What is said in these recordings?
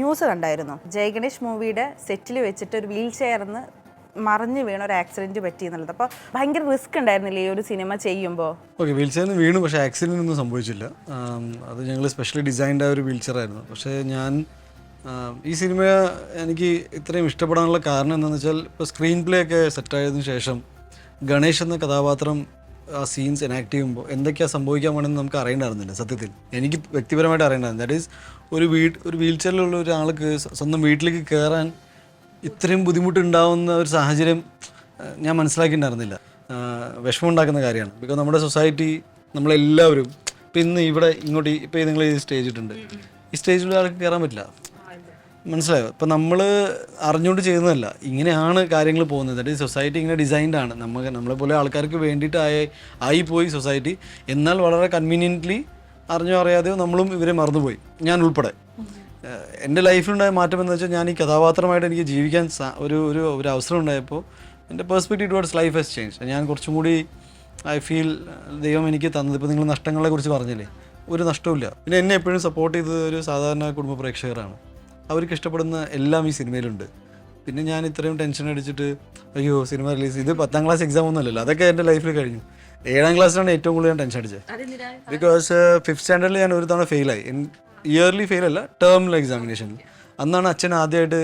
News കണ്ടായിരുന്നു? ജയഗണേഷ് മൂവിയുടെ സെറ്റിൽ വെച്ചിട്ട് ഒരു വീൽ ചെയർന്ന് മറിഞ്ഞു വീണ ഒരു ആക്സിഡന്റ് പറ്റി എന്നുള്ളത്. അപ്പോൾ ഭയങ്കര റിസ്ക് ഉണ്ടായിരുന്നില്ലേ ഈ ഒരു സിനിമ ചെയ്യുമ്പോൾ ഓക്കെ വീൽ ചെയറിന് വീണു പക്ഷേ ആക്സിഡന്റ് ഒന്നും സംഭവിച്ചില്ല. അത് ഞങ്ങൾ സ്പെഷ്യലി ഡിസൈൻഡ് ആയ ഒരു വീൽ ചെയർ ആയിരുന്നു. പക്ഷേ ഞാൻ ഈ സിനിമ എനിക്ക് ഇത്രയും ഇഷ്ടപ്പെടാനുള്ള കാരണം എന്താണെന്ന് വെച്ചാൽ ഇപ്പോൾ സ്ക്രീൻ പ്ലേ ഒക്കെ സെറ്റായതിനു ശേഷം ഗണേഷ് എന്ന കഥാപാത്രം ആ സീൻസ് എനാക്ട് ചെയ്യുമ്പോൾ എന്തൊക്കെയാണ് സംഭവിക്കാൻ പോകണമെന്ന് നമുക്ക് അറിയണ്ടായിരുന്നില്ല സത്യത്തിൽ. എനിക്ക് വ്യക്തിപരമായിട്ട് അറിയണ്ടായിരുന്നു. ദാറ്റ് ഈസ് ഒരു വീട് ഒരു വീൽ ചെയറിലുള്ള ഒരാൾക്ക് സ്വ- സ്വന്തം വീട്ടിലേക്ക് കയറാൻ ഇത്രയും ബുദ്ധിമുട്ടുണ്ടാവുന്ന ഒരു സാഹചര്യം ഞാൻ മനസ്സിലാക്കിയിട്ടുണ്ടായിരുന്നില്ല വിഷമമുണ്ടാക്കുന്ന കാര്യമാണ്. ബിക്കോസ് നമ്മുടെ സൊസൈറ്റി നമ്മളെല്ലാവരും ഇപ്പം ഇന്ന് ഇവിടെ ഇങ്ങോട്ട് ഇപ്പം നിങ്ങൾ ഈ സ്റ്റേജ് ഇട്ടുണ്ട് ഈ സ്റ്റേജിലുള്ള ആൾക്ക് കയറാൻ പറ്റില്ല. മനസ്സിലായോ? ഇപ്പം നമ്മൾ അറിഞ്ഞുകൊണ്ട് ചെയ്യുന്നതല്ല. ഇങ്ങനെയാണ് കാര്യങ്ങൾ പോകുന്നത്. അതായത് സൊസൈറ്റി ഇങ്ങനെ ഡിസൈൻഡ് ആണ്. നമുക്ക് നമ്മളെ പോലെ ആൾക്കാർക്ക് വേണ്ടിയിട്ടായി ആയി പോയി സൊസൈറ്റി എന്നാൽ വളരെ കൺവീനിയന്റ്ലി അറിഞ്ഞോ അറിയാതെയോ നമ്മളും ഇവരെ മറന്നുപോയി. ഞാൻ ഉൾപ്പെടെ. എന്റെ ലൈഫിലുണ്ടായ മാറ്റം എന്ന് വെച്ചാൽ ഞാൻ ഈ കഥാപാത്രമായിട്ട് എനിക്ക് ജീവിക്കാൻ സ- ഒരു ഒരു ഒരു അവസരം ഉണ്ടായപ്പോൾ എന്റെ perspective towards life has change ഞാൻ കുറച്ചും കൂടി ഐ ഫീൽ ദൈവം എനിക്ക് തന്നത്. ഇപ്പോൾ നിങ്ങൾ നഷ്ടങ്ങളെക്കുറിച്ച് പറഞ്ഞില്ലേ? ഒരു നഷ്ടമില്ല പിന്നെ എന്നെ എപ്പോഴും സപ്പോർട്ട് ചെയ്തത് ഒരു സാധാരണ കുടുംബ പ്രേക്ഷകരാണ്. അവർക്ക് ഇഷ്ടപ്പെടുന്ന എല്ലാം ഈ സിനിമയിലുണ്ട്. പിന്നെ ഞാൻ ഇത്രയും ടെൻഷൻ അടിച്ചിട്ട് അയ്യോ സിനിമ റിലീസ് ഇത് പത്താം ക്ലാസ് എക്സാം ഒന്നും അല്ലല്ലോ അതൊക്കെ എന്റെ ലൈഫിൽ കഴിഞ്ഞു. ഏഴാം ക്ലാസ്സിലാണ് ഏറ്റവും കൂടുതൽ ഞാൻ ടെൻഷൻ അടിച്ചത്. ബിക്കോസ് ഫിഫ്ത് സ്റ്റാൻഡേർഡിൽ ഞാൻ ഒരു തവണ ഫെയിലായി ഇയർലി ഫെയിൽ അല്ല ടേമിൽ എക്സാമിനേഷനിൽ അന്നാണ് അച്ഛൻ ആദ്യമായിട്ട്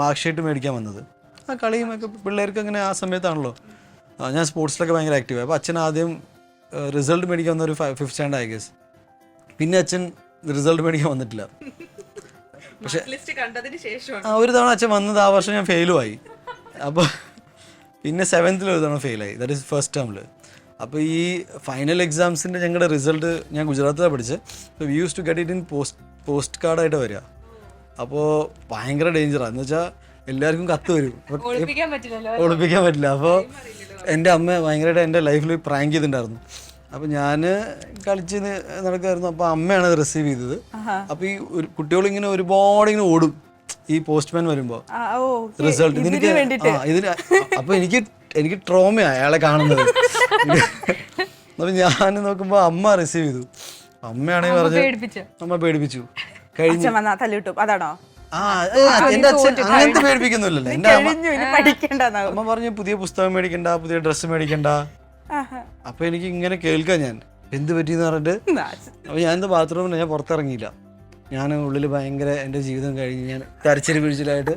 മാർക്ക് ഷീറ്റ് മേടിക്കാൻ വന്നത്. ആ കളിയും ഒക്കെ പിള്ളേർക്ക് അങ്ങനെ ആ സമയത്താണല്ലോ. ഞാൻ സ്പോർട്സിലൊക്കെ ഭയങ്കര ആക്റ്റീവ് അപ്പോൾ അച്ഛൻ ആദ്യം റിസൾട്ട് മേടിക്കാൻ വന്ന ഒരു ഫിഫ്ത് സ്റ്റാൻഡേർഡ് ആയി ഗസ് പിന്നെ അച്ഛൻ റിസൾട്ട് മേടിക്കാൻ വന്നിട്ടില്ല. പക്ഷെ ഒരു തവണ അച്ഛൻ വന്നത് ആ വർഷം ഞാൻ ഫെയിലും ആയി അപ്പോൾ പിന്നെ സെവൻത്തിൽ ഒരു തവണ ഫെയിലായി. ദാറ്റ് ഈസ് ഫസ്റ്റ് ടേമിൽ അപ്പോൾ ഈ ഫൈനൽ എക്സാംസിന്റെ ഞങ്ങളുടെ റിസൾട്ട് ഞാൻ ഗുജറാത്തിലാണ് പഠിച്ചത് അപ്പോൾ we use to get it in post post കാർഡായിട്ട് വരിക. അപ്പോൾ ഭയങ്കര ഡേഞ്ചറാണ് എന്ന് വെച്ചാൽ എല്ലാവർക്കും കത്ത് വരും. ഒളിപ്പിക്കാൻ പറ്റില്ല. അപ്പോൾ എന്റെ അമ്മ ഭയങ്കരമായിട്ട് എന്റെ ലൈഫിൽ പ്രാങ്ക് ചെയ്തിട്ടുണ്ടായിരുന്നു. അപ്പോൾ ഞാൻ കളിച്ച് നടക്കായിരുന്നു. അപ്പൊ അപ്പോൾ അമ്മയാണ് അത് റിസീവ് ചെയ്തത്. അപ്പോൾ ഈ ഒരു കുട്ടികൾ ഇങ്ങനെ ഒരുപാട് ഇങ്ങനെ ഓടും. ഈ പോസ്റ്റ്മാൻ വരുമ്പോൾ ഓ റിസൾട്ട് നിനക്ക് ആ ഇതിന് അപ്പോൾ എനിക്ക് എനിക്ക് ട്രോമയാ അയാളെ കാണുന്നത്. അപ്പോൾ ഞാൻ നോക്കുമ്പോൾ അമ്മ റിസീവ് ചെയ്തു. അമ്മയാണെങ്കിൽ പറഞ്ഞു അമ്മ പേടിപ്പിച്ചു. കഴിഞ്ഞു അതാണോ? ആ അച്ഛൻ അങ്ങനത്തെ പേടിപ്പിക്കുന്നില്ലല്ലോ അമ്മ പറഞ്ഞു പുതിയ പുസ്തകം മേടിക്കണ്ട പുതിയ ഡ്രസ്സ് മേടിക്കണ്ട. അപ്പൊ എനിക്ക് ഇങ്ങനെ കേൾക്കാം ഞാൻ. എന്ത് പറ്റിയെന്ന് പറഞ്ഞിട്ട്? അപ്പൊ ഞാൻ എന്താ ബാത്റൂമിൽ ഞാൻ പുറത്തിറങ്ങിയില്ല. ഞാൻ ഉള്ളിൽ ഭയങ്കര എന്റെ ജീവിതം കഴിഞ്ഞ് ഞാൻ കരച്ചിൽ പിഴിച്ചിലായിട്ട്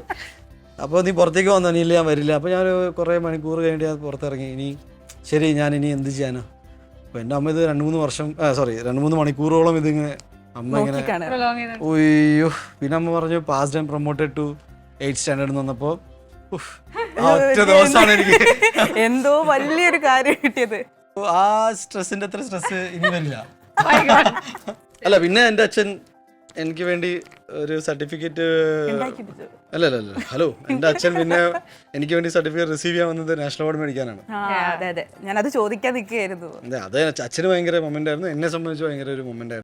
അപ്പോൾ നീ പുറത്തേക്ക് വന്നോ? നീ ഇല്ല ഞാൻ വരില്ല. അപ്പോൾ ഞാൻ കുറേ മണിക്കൂർ കഴിഞ്ഞിട്ട് ഞാൻ പുറത്തിറങ്ങി. ഇനി ശരി ഞാൻ ഇനി എന്ത് ചെയ്യാനോ? അപ്പോൾ എന്റെ അമ്മ ഇത് രണ്ട് മൂന്ന് വർഷം സോറി രണ്ട് മൂന്ന് മണിക്കൂറോളം ഇതിങ്ങനെ അമ്മ ഇങ്ങനെ ഒയ്യോ പിന്നെ അമ്മ പറഞ്ഞു past time promoted to eight standard എന്ന് വന്നപ്പോൾ ദിവസമാണ് എനിക്ക്. എന്തോ വലിയൊരു കാര്യം കിട്ടിയത്. ആ സ്ട്രെസ്സിന്റെ അത്ര സ്ട്രെസ് ഇനി വരില്ല. അല്ല പിന്നെ എന്റെ അച്ഛൻ എനിക്ക് വേണ്ടി ഒരു സർട്ടിഫിക്കറ്റ് അല്ല അല്ല അല്ല ഹലോ എന്റെ അച്ഛൻ പിന്നെ എനിക്ക് വേണ്ടി സർട്ടിഫിക്കറ്റ് റിസീവ് ചെയ്യാൻ വന്നത് നാഷണൽ അവാർഡ് മേടിക്കാനാണ്. ആ അതെ അതെ. ഞാനത് ചോദിക്കാൻ നിൽക്കുകയായിരുന്നു അതെ അത് അച്ഛന് ഭയങ്കര മൊമെന്റ് ആയിരുന്നു. എന്നെ സംബന്ധിച്ച് ഭയങ്കര ഒരു മൊമെന്റ് ആയിരുന്നു.